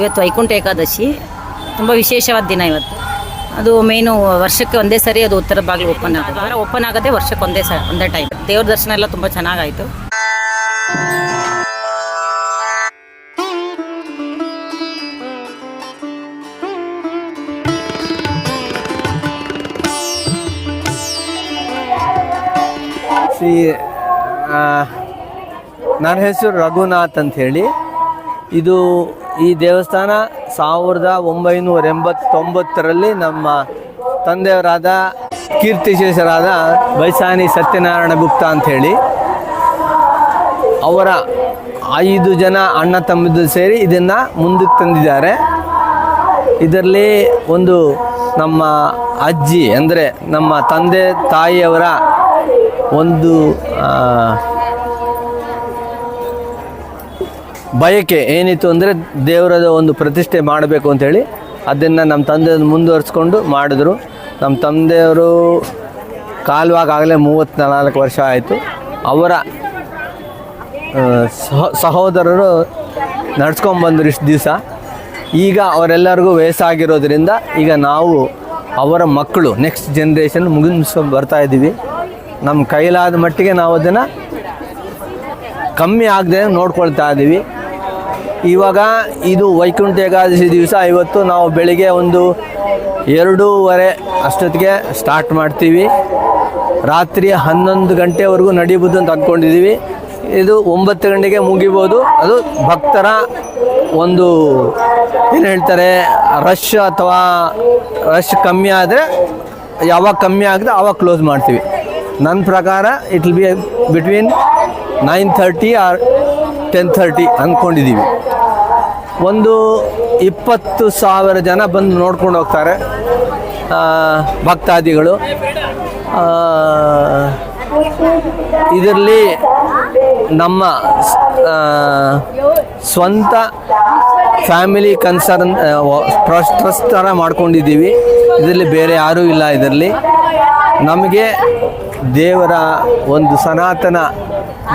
ಇವತ್ತು ವೈಕುಂಠ ಏಕಾದಶಿ. ತುಂಬ ವಿಶೇಷವಾದ ದಿನ ಇವತ್ತು. ಅದು ಮೇನು ವರ್ಷಕ್ಕೆ ಒಂದೇ ಸರಿ ಅದು ಉತ್ತರ ಬಾಗಿಲು ಓಪನ್ ಆಗೋದು. ಆದರೆ ಓಪನ್ ಆಗೋದೇ ವರ್ಷಕ್ಕೆ ಒಂದೇ ಸರಿ ಒಂದೇ ಟೈಮ್ ದೇವ್ರ ದರ್ಶನ ಎಲ್ಲ ತುಂಬ ಚೆನ್ನಾಗಾಯಿತು. ನನ್ನ ಹೆಸರು ರಘುನಾಥ್ ಅಂತ ಹೇಳಿ. ಇದು ಈ ದೇವಸ್ಥಾನ ಸಾವಿರದ ಒಂಬೈನೂರ ಎಂಬತ್ತೊಂಬತ್ತರಲ್ಲಿ ನಮ್ಮ ತಂದೆಯವರಾದ ಕೀರ್ತಿಶೇಷರಾದ ಬೈಸಾನಿ ಸತ್ಯನಾರಾಯಣ ಗುಪ್ತ ಅಂಥೇಳಿ ಅವರ ಐದು ಜನ ಅಣ್ಣ ತಮ್ಮದು ಸೇರಿ ಇದನ್ನು ಮುಂದಕ್ಕೆ ತಂದಿದ್ದಾರೆ. ಇದರಲ್ಲಿ ಒಂದು ನಮ್ಮ ಅಜ್ಜಿ, ಅಂದರೆ ನಮ್ಮ ತಂದೆ ತಾಯಿಯವರ ಒಂದು ಬಯಕೆ ಏನಿತ್ತು ಅಂದರೆ ದೇವರದ ಒಂದು ಪ್ರತಿಷ್ಠೆ ಮಾಡಬೇಕು ಅಂತೇಳಿ ಅದನ್ನು ನಮ್ಮ ತಂದೆ ಮುಂದುವರಿಸ್ಕೊಂಡು ಮಾಡಿದ್ರು. ನಮ್ಮ ತಂದೆಯವರು ಕಾಲುವಾಗಲೇ ಮೂವತ್ತ್ನಾಲ್ಕು ವರ್ಷ ಆಯಿತು. ಅವರ ಸಹ, ಸಹೋದರರು ನಡ್ಸ್ಕೊಂಬಂದ್ರು ಇಷ್ಟು ದಿವಸ. ಈಗ ಅವರೆಲ್ಲರಿಗೂ ವಯಸ್ಸಾಗಿರೋದ್ರಿಂದ ಈಗ ನಾವು ಅವರ ಮಕ್ಕಳು ನೆಕ್ಸ್ಟ್ ಜನ್ರೇಷನ್ ಮುಗಿಸ್ಕೊಂಡು ಬರ್ತಾ ಇದ್ದೀವಿ. ನಮ್ಮ ಕೈಲಾದ ಮಟ್ಟಿಗೆ ನಾವು ಅದನ್ನು ಕಮ್ಮಿ ಆಗದೆ ನೋಡ್ಕೊಳ್ತಾ ಇದ್ದೀವಿ. ಇವಾಗ ಇದು ವೈಕುಂಠ ಏಕಾದಶಿ ದಿವಸ. ಇವತ್ತು ನಾವು ಬೆಳಿಗ್ಗೆ ಒಂದು ಎರಡೂವರೆ ಅಷ್ಟೊತ್ತಿಗೆ ಸ್ಟಾರ್ಟ್ ಮಾಡ್ತೀವಿ. ರಾತ್ರಿ ಹನ್ನೊಂದು ಗಂಟೆವರೆಗೂ ನಡೀಬೋದು ಅಂತ ಅಂದ್ಕೊಂಡಿದ್ದೀವಿ ಇದು ಒಂಬತ್ತು ಗಂಟೆಗೆ ಮುಗಿಬೋದು. ಅದು ಭಕ್ತರ ಒಂದು ಏನು ಹೇಳ್ತಾರೆ ರಶ್ ಅಥವಾ ರಶ್ ಕಮ್ಮಿ ಆದರೆ, ಯಾವಾಗ ಕಮ್ಮಿ ಆಗಿದೆ ಆವಾಗ ಕ್ಲೋಸ್ ಮಾಡ್ತೀವಿ. ನನ್ನ ಪ್ರಕಾರ it will be between nine thirty or ten thirty ಅಂದ್ಕೊಂಡಿದ್ದೀವಿ ಒಂದು ಇಪ್ಪತ್ತು ಸಾವಿರ ಜನ ಬಂದು ನೋಡ್ಕೊಂಡು ಹೋಗ್ತಾರೆ. ಭಕ್ತಾದಿಗಳು. ಇದರಲ್ಲಿ ನಮ್ಮ ಸ್ವಂತ ಫ್ಯಾಮಿಲಿ ಕನ್ಸರ್ನ್ ಟ್ರಸ್ಟ್ ಮಾಡ್ಕೊಂಡಿದ್ದೀವಿ. ಇದರಲ್ಲಿ ಬೇರೆ ಯಾರೂ ಇಲ್ಲ ಇದರಲ್ಲಿ. ನಮಗೆ ದೇವರ ಒಂದು ಸನಾತನ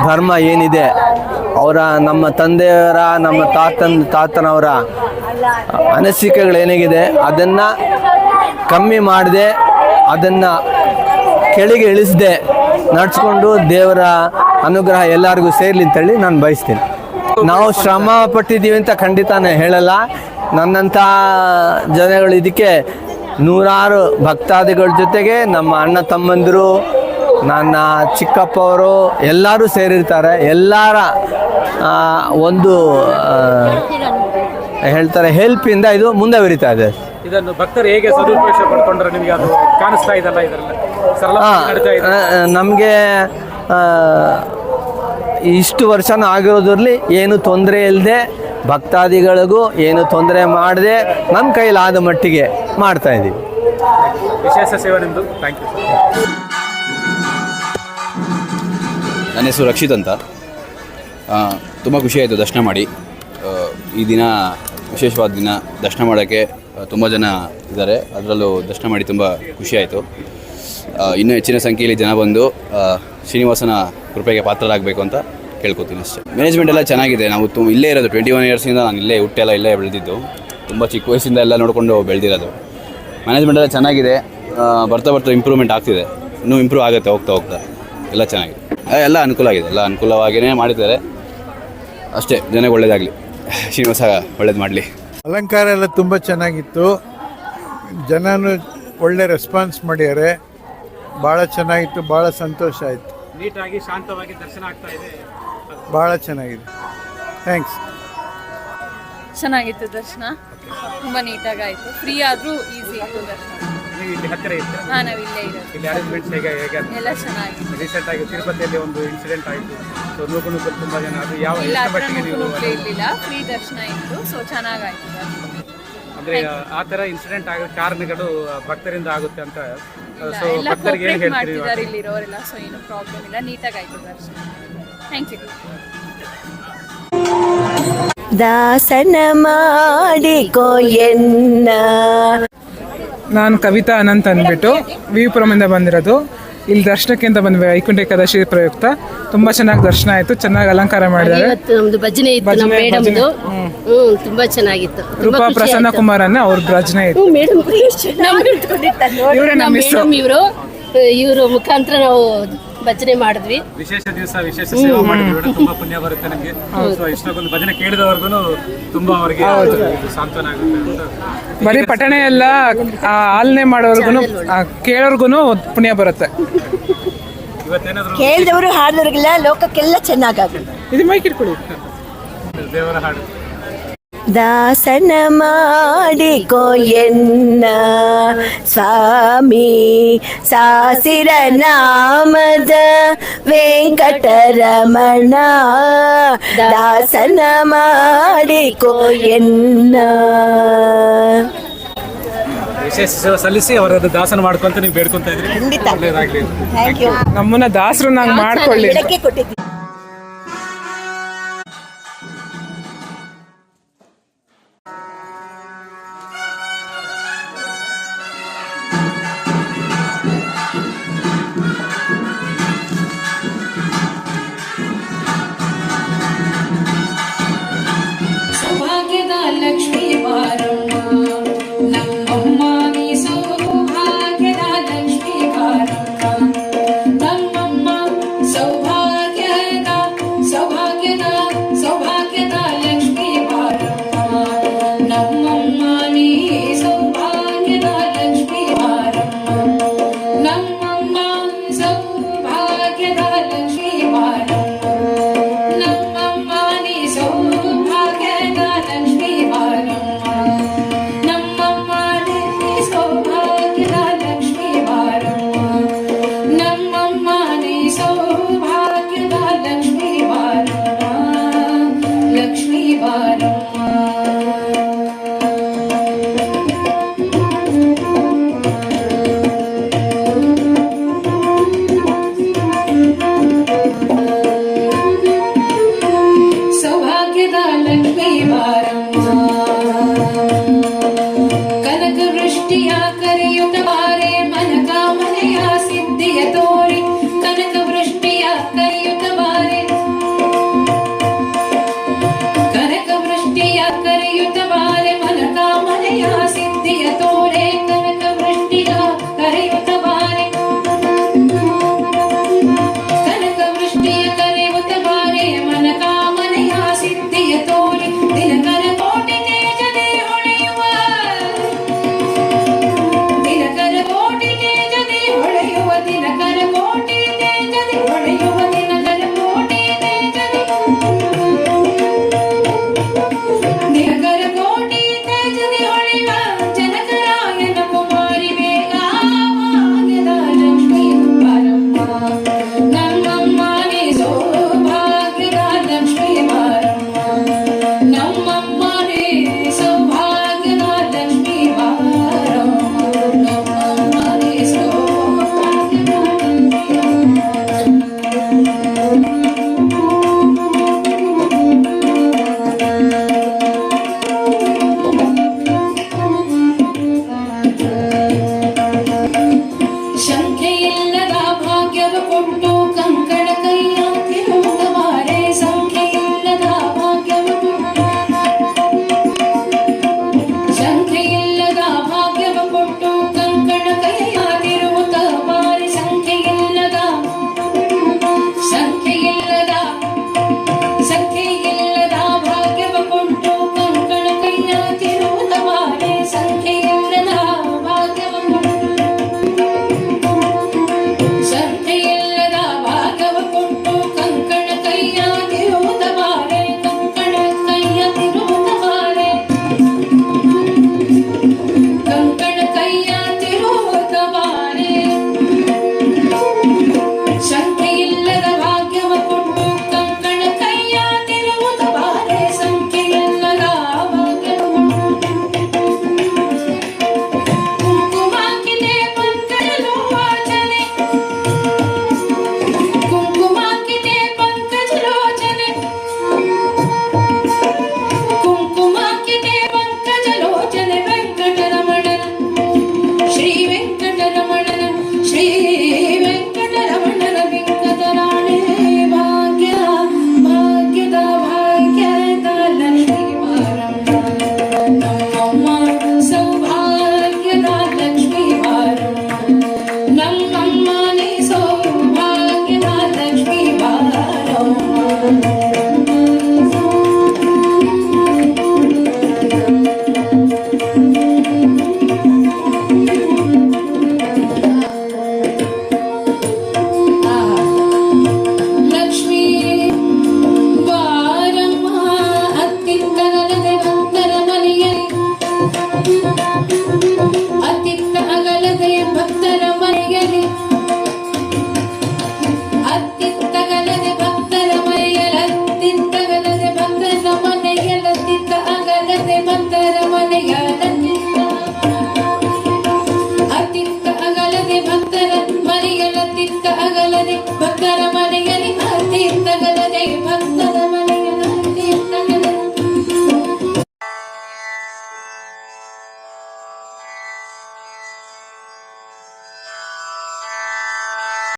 ಧರ್ಮ ಏನಿದೆ, ಅವರ ನಮ್ಮ ತಂದೆಯವರ, ನಮ್ಮ ತಾತನ, ತಾತನವರ ಅನಿಸಿಕೆಗಳೇನಿದೆ ಅದನ್ನು ಕಮ್ಮಿ ಮಾಡದೆ, ಅದನ್ನು ಕೆಳಗೆ ಇಳಿಸದೆ, ನಡ್ಸ್ಕೊಂಡು ದೇವರ ಅನುಗ್ರಹ ಎಲ್ಲರಿಗೂ ಸೇರಲಿ ಅಂತೇಳಿ ನಾನು ಬಯಸ್ತೀನಿ. ನಾವು ಶ್ರಮ ಪಟ್ಟಿದ್ದೀವಿ ಅಂತ ಖಂಡಿತಾನೇ ಹೇಳಲ್ಲ. ನನ್ನಂಥ ಜನಗಳು ಇದಕ್ಕೆ ನೂರಾರು ಭಕ್ತಾದಿಗಳ ಜೊತೆಗೆ ನಮ್ಮ ಅಣ್ಣ ತಮ್ಮಂದಿರು ನನ್ನ ಚಿಕ್ಕಪ್ಪವರು ಎಲ್ಲರೂ ಸೇರಿರ್ತಾರೆ. ಎಲ್ಲರ ಒಂದು ಹೇಳ್ತಾರೆ ಹೆಲ್ಪಿಂದ ಇದು ಮುಂದೆ ಬರಿತಾ ಇದೆ. ಇದನ್ನು ಭಕ್ತರು ಹೇಗೆ ಸದುಪಯೋಗ ಪಡ್ಕೊಂಡ್ರೆ ನಿಮಗೆ ಅದು ಕಾಣಿಸ್ತಾ ಇದಲ್ಲ ಇದರಲ್ಲಿ? ಸರಳ ನಮಗೆ ಇಷ್ಟು ವರ್ಷನೂ ಆಗಿರೋದ್ರಲ್ಲಿ ಏನು ತೊಂದರೆ ಇಲ್ಲದೆ ಭಕ್ತಾದಿಗಳಿಗೂ ಏನು ತೊಂದರೆ ಮಾಡದೆ ನಮ್ಮ ಕೈಲಾದ ಮಟ್ಟಿಗೆ ಮಾಡ್ತಾ ಇದ್ದೀವಿ ವಿಶೇಷ ಸೇವೆ ನಿಮ್ಮದು ಥ್ಯಾಂಕ್ ಯು ನನ್ನ ಹೆಸರು ರಕ್ಷಿತ್ ಅಂತ. ತುಂಬ ಖುಷಿಯಾಯಿತು ದರ್ಶನ ಮಾಡಿ. ಈ ದಿನ, ವಿಶೇಷವಾದ ದಿನ, ದರ್ಶನ ಮಾಡೋಕ್ಕೆ ತುಂಬ ಜನ ಇದ್ದಾರೆ. ಅದರಲ್ಲೂ ದರ್ಶನ ಮಾಡಿ ತುಂಬ ಖುಷಿಯಾಯಿತು ಇನ್ನೂ ಹೆಚ್ಚಿನ ಸಂಖ್ಯೆಯಲ್ಲಿ ಜನ ಬಂದು ಶ್ರೀನಿವಾಸನ ಕೃಪೆಗೆ ಪಾತ್ರರಾಗಬೇಕು ಅಂತ ಕೇಳ್ಕೊತೀನಿ ಅಷ್ಟೇ. ಮ್ಯಾನೇಜ್ಮೆಂಟ್ ಎಲ್ಲ ಚೆನ್ನಾಗಿದೆ. ನಾವು ತು, ಇಲ್ಲೇ ಇರೋದು. ಟ್ವೆಂಟಿ ಒನ್ ಇಯರ್ಸಿಂದ ನಾನು ಇಲ್ಲೇ ಹುಟ್ಟೆಲ್ಲ ಇಲ್ಲೇ ಬೆಳೆದಿದ್ದು. ತುಂಬ ಚಿಕ್ಕ ವಯಸ್ಸಿಂದ ಎಲ್ಲ ನೋಡಿಕೊಂಡು ಬೆಳೆದಿರೋದು. ಮ್ಯಾನೇಜ್ಮೆಂಟ್ ಎಲ್ಲ ಚೆನ್ನಾಗಿದೆ. ಬರ್ತಾ ಬರ್ತಾ ಇಂಪ್ರೂವ್ಮೆಂಟ್ ಆಗ್ತಿದೆ. ಇನ್ನೂ ಇಂಪ್ರೂವ್ ಆಗುತ್ತೆ ಹೋಗ್ತಾ ಹೋಗ್ತಾ. ಎಲ್ಲ ಚೆನ್ನಾಗಿದೆ. ಎಲ್ಲ ಅನುಕೂಲ ಆಗಿದೆ. ಎಲ್ಲ ಅನುಕೂಲವಾಗಿಯೇ ಮಾಡಿದ್ದಾರೆ. ಅಷ್ಟೇ ಜನಕ್ಕೆ ಒಳ್ಳೇದಾಗಲಿ. ಶ್ರೀನಿವಾಸ ಒಳ್ಳೇದು ಮಾಡಲಿ. ಅಲಂಕಾರ ಎಲ್ಲ ತುಂಬ ಚೆನ್ನಾಗಿತ್ತು. ಜನನು ಒಳ್ಳೆ ರೆಸ್ಪಾನ್ಸ್ ಮಾಡ್ಯಾರೆ. ಭಾಳ ಚೆನ್ನಾಗಿತ್ತು ಭಾಳ ಸಂತೋಷ ಆಯಿತು. ನೀಟಾಗಿ ಶಾಂತವಾಗಿ ದರ್ಶನ ಆಗ್ತಾ ಇದೆ. ಭಾಳ ಚೆನ್ನಾಗಿದೆ. ಥ್ಯಾಂಕ್ಸ್ ಚೆನ್ನಾಗಿತ್ತು ದರ್ಶನ. ತುಂಬ ನೀಟಾಗಿ ಆಯಿತು ಫ್ರೀ ಆದರೂ ಈಸಿ ಆಯಿತು ದರ್ಶನ. ನೀವು ಇಲ್ಲಿ ಹತ್ತಿರ ಇತ್ತು ಹಾಂ ನಾವು ಇಲ್ಲೇ ಇರೋದು. ಇಲ್ಲಿ ಅರೇಂಜ್ಮೆಂಟ್ಸ್ ಹೇಗೆ ಹೇಗೆ ಎಲ್ಲ ಚೆನ್ನಾಗಿದೆ. ರೀಸೆಂಟ್ ಆಗಿ ತಿರುಪತಿಯಲ್ಲಿ ಒಂದು ಇನ್ಸಿಡೆಂಟ್ ಆಯಿತು. ಸೊ ನೂಕು ನೂಕು ತುಂಬ ಜನ ಅದು ಯಾವ ಇಲ್ಲ ಎಷ್ಟು ಹತ್ರ ಮಟ್ಟಿಗೆ ನೀವು ನುಗ್ಗಲು ಇರಲಿಲ್ಲ. ಫ್ರೀ ದರ್ಶನ ಇತ್ತು. ಸೊ ಚೆನ್ನಾಗಾಯ್ತು ದರ್ಶನ ಅಂದ್ರೆ ಆ ತರ ಇನ್ಸಿಡೆಂಟ್ ಆಗೋ ಕಾರಣಗಳು ಭಕ್ತರಿಂದ ಆಗುತ್ತೆ ಅಂತ ಇಲ್ಲ, ಸೊ ಎಲ್ಲ ಭಕ್ತರಿಗೆ ಏನು ಕೋಪ್ರೇಟ್ ಹೇಳ್ತೀರಿ ಮಾಡ್ತಿದ್ದಾರೆ ಇಲ್ಲಿರೋರೆಲ್ಲ ಸೊ ಏನು ಪ್ರಾಬ್ಲಮ್ ಇಲ್ಲ. ನೀಟಾಗಿ ಆಯ್ತು ದರ್ಶನ. ಥ್ಯಾಂಕ್ ಯು ದಾಸನ ಮಾಡಿಕೋ ಎನ್ನ? ನಾನು ಕವಿತಾ ಅನಂತ್ ಅಂದ್ಬಿಟ್ಟು ವಿಪುರಮಿಂದ ಬಂದಿರೋದು. ಇಲ್ಲಿ ದರ್ಶನಕ್ಕೆ ಅಂತ ಬಂದ್ವಿ ವೈಕುಂಠ ಏಕಾದಶಿ ಪ್ರಯುಕ್ತ. ತುಂಬಾ ಚೆನ್ನಾಗಿ ದರ್ಶನ ಆಯ್ತು ಚೆನ್ನಾಗಿ ಅಲಂಕಾರ ಮಾಡಿದ್ದಾರೆ. ಇವತ್ತು ನಮ್ದು ಭಜನೆ ಇತ್ತು ನಮ್ಮ ಭಜನೆ, ಮೇಡಮ್ದು ಹ್ಮ್ ತುಂಬಾ ಚೆನ್ನಾಗಿತ್ತು. ರೂಪಾ ಪ್ರಸನ್ನ ಕುಮಾರ್ ಅನ್ನ ಅವ್ರ ಭಜನೆ ಇತ್ತು. ಮೇಡಮ್ ಇವರು. ಇವರು ಮುಖಾಂತರ ನಾವು ಭಜನೆ ಮಾಡಿದ್ವಿ. ವಿಶೇಷ ದಿವಸ ವಿಶೇಷ ಸೇವೆ ಮಾಡಿದ್ವಿ ತುಂಬಾ ಪುಣ್ಯ ಬರುತ್ತೆ ನಮಗೆ. ಸೊ ಇಷ್ಟೊಂದು ಭಜನೆ ಕೇಳಿದವರೆಗೂ ತುಂಬಾ ಅವರಿಗೆ ಸಾಂತ್ವನ ಆಗುತ್ತೆ ಅಂತ. ಬರೀ ಪಠಣೆ ಎಲ್ಲ ಆ, ಆಲನೆ ಮಾಡೋರ್ಗುನು ಕೇಳೋರ್ಗು ಕೇಳೋರ್ಗುನು ಪುಣ್ಯ ಬರುತ್ತೆ. ಇವತ್ತೇನಾದ್ರು ಕೇಳಿದವರು ಹಾಡಿದವ್ರಿಗೆಲ್ಲ ಲೋಕಕ್ಕೆಲ್ಲ ಚೆನ್ನಾಗಾಗುತ್ತೆ ಇದು ಮೈಕ್ ಇಟ್ಕೊಳ್ಳಿ ದೇವರ ಹಾಡು. ದಾಸನ ಮಾಡಿಕೋ ಎನ್ನ. ಸ್ವಾಮಿ ಸಾಸಿರ ನಾಮದ ವೆಂಕಟರಮಣ. ದಾಸನ ಮಾಡಿಕೋ ಎನ್ನ. ವಿಶೇಷ ಸಲ್ಲಿಸಿ ಅವರದ್ದು ದಾಸನ ಮಾಡ್ಕೊಂತ ನೀವು ಬೇಡ್ಕೊಂತ ಇದ್ರಿ. ಖಂಡಿತ. ನಮ್ಮನ್ನ ದಾಸರು ನಂಗೆ ಮಾಡ್ಕೊಳ್ಳಿ कनक वृष्टिया करयुग मारे